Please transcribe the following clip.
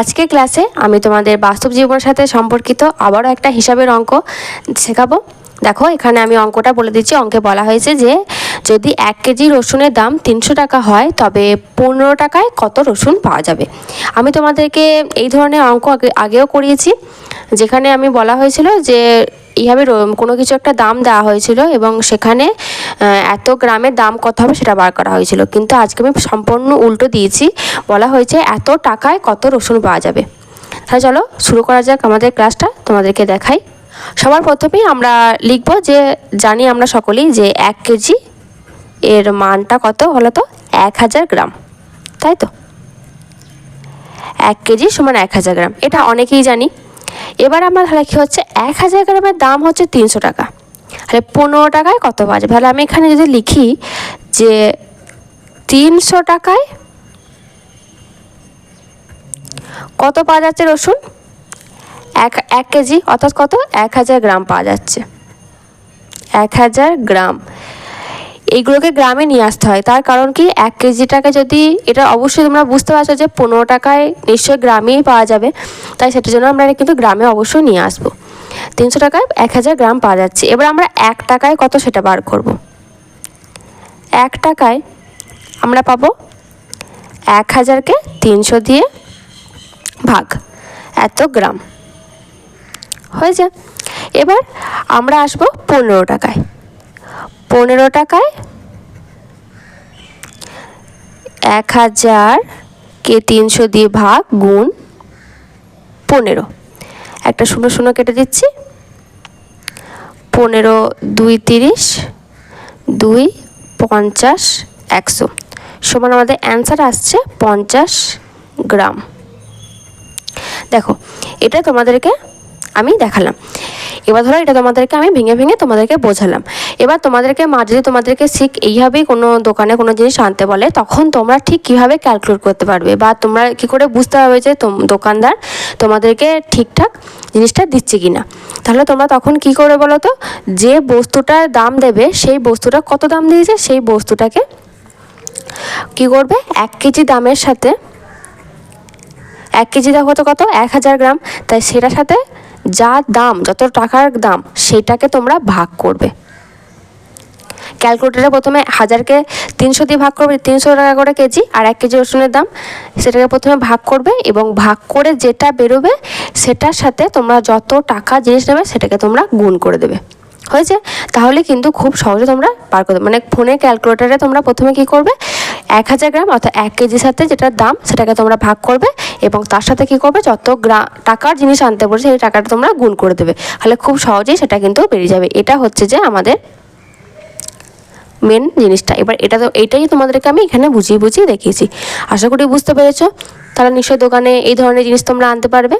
আজকের ক্লাসে আমি তোমাদের বাস্তব জীবনের সাথে সম্পর্কিত আবারও একটা হিসাবের অঙ্ক শেখাবো। দেখো, এখানে আমি অঙ্কটা বলে দিচ্ছি। অঙ্কে বলা হয়েছে যে যদি এক কেজি রসুনের দাম তিনশো টাকা হয়, তবে পনেরো টাকায় কত রসুন পাওয়া যাবে? আমি তোমাদেরকে এই ধরনের অঙ্ক আগে, আগেও করিয়েছি, যেখানে আমি বলা হয়েছিল যে এইভাবে কোনো কিছু একটা দাম দেওয়া হয়েছিল এবং সেখানে এত গ্রামের দাম কত হবে সেটা বার করা হয়েছিল। কিন্তু আজকে আমি সম্পূর্ণ উল্টো দিয়েছি, বলা হয়েছে এত টাকায় কত রসুন পাওয়া যাবে। তাহলে চলো, শুরু করা যাক আমাদের ক্লাসটা, তোমাদেরকে দেখাই। সবার প্রথমেই আমরা লিখব যে, জানি আমরা সকলেই যে এক কেজি এর মানটা কত হলো তো? এক হাজার গ্রাম। তাই তো? এক কেজি সমান এক হাজার গ্রাম। এটা অনেকেই জানি। এবার আমরা তাহলে কী হচ্ছে? এক হাজার গ্রামের দাম হচ্ছে তিনশো টাকা। তাহলে পনেরো টাকায় কত পাওয়া যাবে তাহলে আমি এখানে যদি লিখি যে তিনশো টাকায় কত পাওয়া যাচ্ছে রসুন? এক এক কেজি অর্থাৎ কত? এক হাজার গ্রাম পাওয়া যাচ্ছে। এক হাজার গ্রাম। এইগুলোকে গ্রামে নিয়ে আসতে হয়। তার কারণ কি? এক কেজি টাকা যদি এটা অবশ্যই তোমরা বুঝতে পারছ যে পনেরো টাকায় নিশ্চয়ই গ্রামেই পাওয়া যাবে। তাই সেটার জন্য আমরা কিন্তু গ্রামে অবশ্যই নিয়ে আসব। তিনশো টাকায় এক হাজার গ্রাম পাওয়া যাচ্ছে। এবার আমরা এক টাকায় কত সেটা বার করব? এক টাকায় আমরা পাবো এক হাজারকে তিনশো দিয়ে ভাগ। এত গ্রাম। হয়েছে? এবার আমরা আসব পনেরো টাকায়। পনেরো টাকায়? এক হাজার কে তিনশো দিয়ে ভাগ গুণ পনেরো। একটা শূন্য শূন্য কেটে দিচ্ছি। পনেরো, দুই তিরিশ, দুই পঞ্চাশ, একশো। সমান আমাদের অ্যান্সার আসছে পঞ্চাশ গ্রাম। দেখো, এটা তোমাদেরকে আমি দেখালাম। এবার ধরো এটা তোমাদেরকে আমি ভেঙে ভেঙে তোমাদেরকে বোঝালাম। এবার তোমাদেরকে মা যদি তোমাদেরকে ঠিক এইভাবেই কোনো দোকানে কোনো জিনিস আনতে বলে, তখন তোমরা ঠিক কীভাবে ক্যালকুলেট করতে পারবে? বা তোমরা কী করে বুঝতে পারবে যে দোকানদার তোমাদেরকে ঠিকঠাক জিনিসটা দিচ্ছে কি না তাহলে তোমরা তখন কি করে বলো তো? যে বস্তুটার দাম দেবে, সেই বস্তুটা কত দাম দিয়েছে? সেই বস্তুটাকে কি করবে? এক কেজি দামের সাথে, এক কেজি দেখো তো কত? এক হাজার গ্রাম। তাই সেটার সাথে যা দাম, যত টাকার দাম, সেটাকে তোমরা ভাগ করবে। ক্যালকুলেটারে প্রথমে হাজারকে তিনশো দিয়ে ভাগ করবে, তিনশো টাকা করে কেজি, আর এক কেজি রসুনের দাম, সেটাকে প্রথমে ভাগ করবে এবং ভাগ করে যেটা বেরোবে, সেটার সাথে তোমরা যত টাকা জিনিস নেবে, সেটাকে তোমরা গুণ করে দেবে। হয়েছে? তাহলে কিন্তু খুব সহজে তোমরা পার করবে মানে ফোনে ক্যালকুলেটারে তোমরা প্রথমে কি করবে? এক হাজার গ্রাম অর্থাৎ এক কেজির সাথে যেটার দাম সেটাকে তোমরা ভাগ করবে এবং তার সাথে কি করবে? যত গ্রা টাকার জিনিস আনতে বলছে সেই টাকাটা তোমরা গুণ করে দেবে। তাহলে খুব সহজেই সেটা কিন্তু বেরিয়ে যাবে। এটা হচ্ছে যে আমাদের মেন জিনিসটা। এবার এটা তো এইটাই তোমাদেরকে আমি এখানে বুঝিয়ে বুঝিয়ে দেখিয়েছি। আশা করি বুঝতে পেরেছ। তাহলে নিশ্চয়ই দোকানে এই ধরনের জিনিস তোমরা আনতে পারবে।